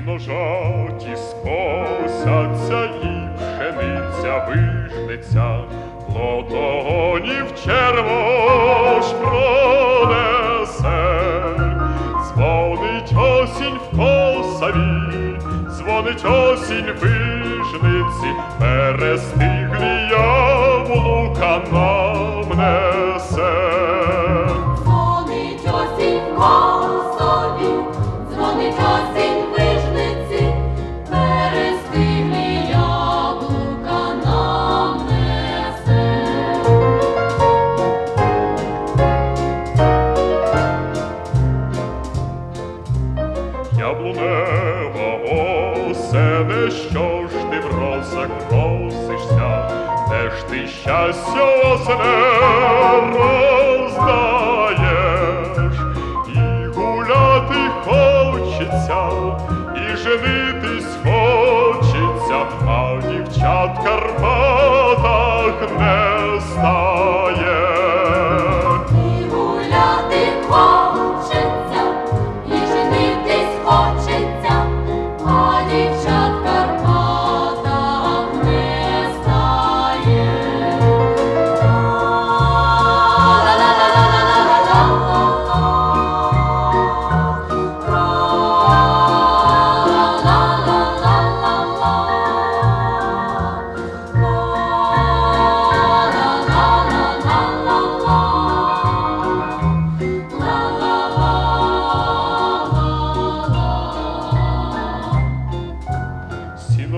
і ножаті скосяться, і пшениця вижнеться, лотонів червош пронесе, дзвонить осінь в косаві, дзвонить осінь вижниці, перестиглі яблука на просишся, де ж ти щастя осне роздаєш, і гуляти хочеться, і женитись хочеться, а дівчат в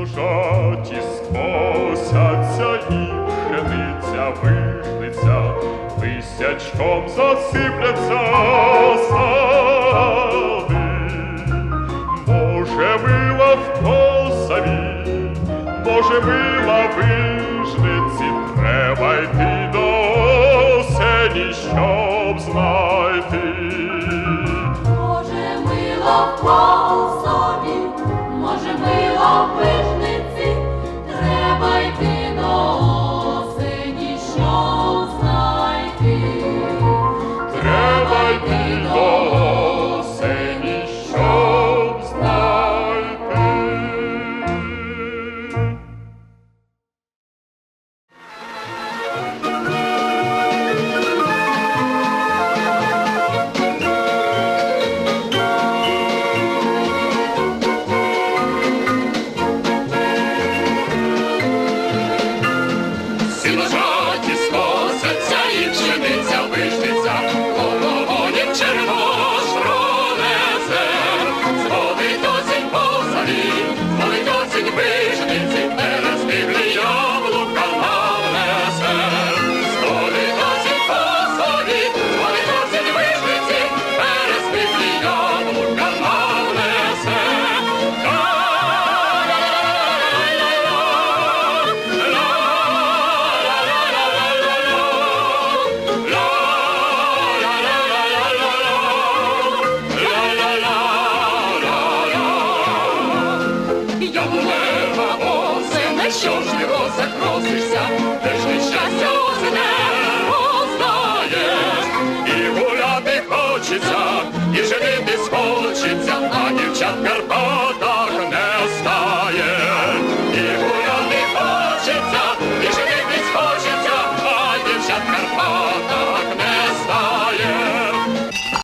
жужаті скосяться і пшениця вихнеться, тисячком засипляться сади. Боже, мила в косаві, Боже, мила вижниці, треба йти до осені, щоб знайти. Боже, мила в косаві, що ж ти роза?